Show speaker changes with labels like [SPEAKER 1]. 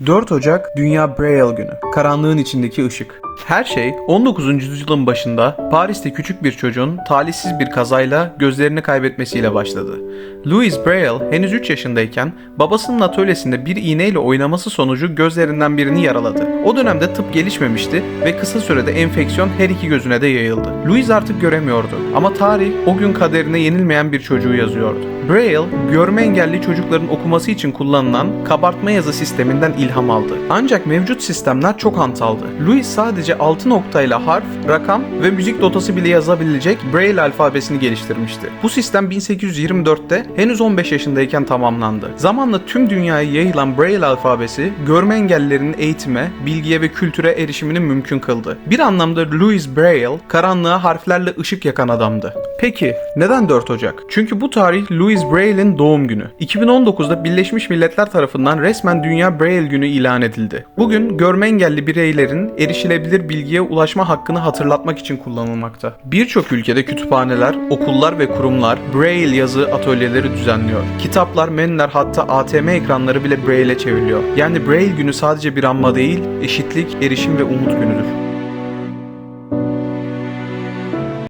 [SPEAKER 1] 4 Ocak Dünya Braille Günü. Karanlığın içindeki ışık. Her şey 19. yüzyılın başında Paris'te küçük bir çocuğun talihsiz bir kazayla gözlerini kaybetmesiyle başladı. Louis Braille henüz 3 yaşındayken babasının atölyesinde bir iğneyle oynaması sonucu gözlerinden birini yaraladı. O dönemde tıp gelişmemişti ve kısa sürede enfeksiyon her iki gözüne de yayıldı. Louis artık göremiyordu ama tarih o gün kaderine yenilmeyen bir çocuğu yazıyordu. Braille, görme engelli çocukların okuması için kullanılan kabartma yazı sisteminden ilham aldı. Ancak mevcut sistemler çok hantaldı. Louis sadece 6 noktayla harf, rakam ve müzik notası bile yazabilecek Braille alfabesini geliştirmişti. Bu sistem 1824'te henüz 15 yaşındayken tamamlandı. Zamanla tüm dünyaya yayılan Braille alfabesi, görme engellilerin eğitime, bilgiye ve kültüre erişimini mümkün kıldı. Bir anlamda Louis Braille, karanlığa harflerle ışık yakan adamdı. Peki, neden 4 Ocak? Çünkü bu tarih Louis Braille'in doğum günü. 2019'da Birleşmiş Milletler tarafından resmen Dünya Braille Günü ilan edildi. Bugün görme engelli bireylerin erişilebilir bilgiye ulaşma hakkını hatırlatmak için kullanılmakta. Birçok ülkede kütüphaneler, okullar ve kurumlar Braille yazı atölyeleri düzenliyor. Kitaplar, menüler hatta ATM ekranları bile Braille'e çevriliyor. Yani Braille günü sadece bir anma değil, eşitlik, erişim ve umut günüdür.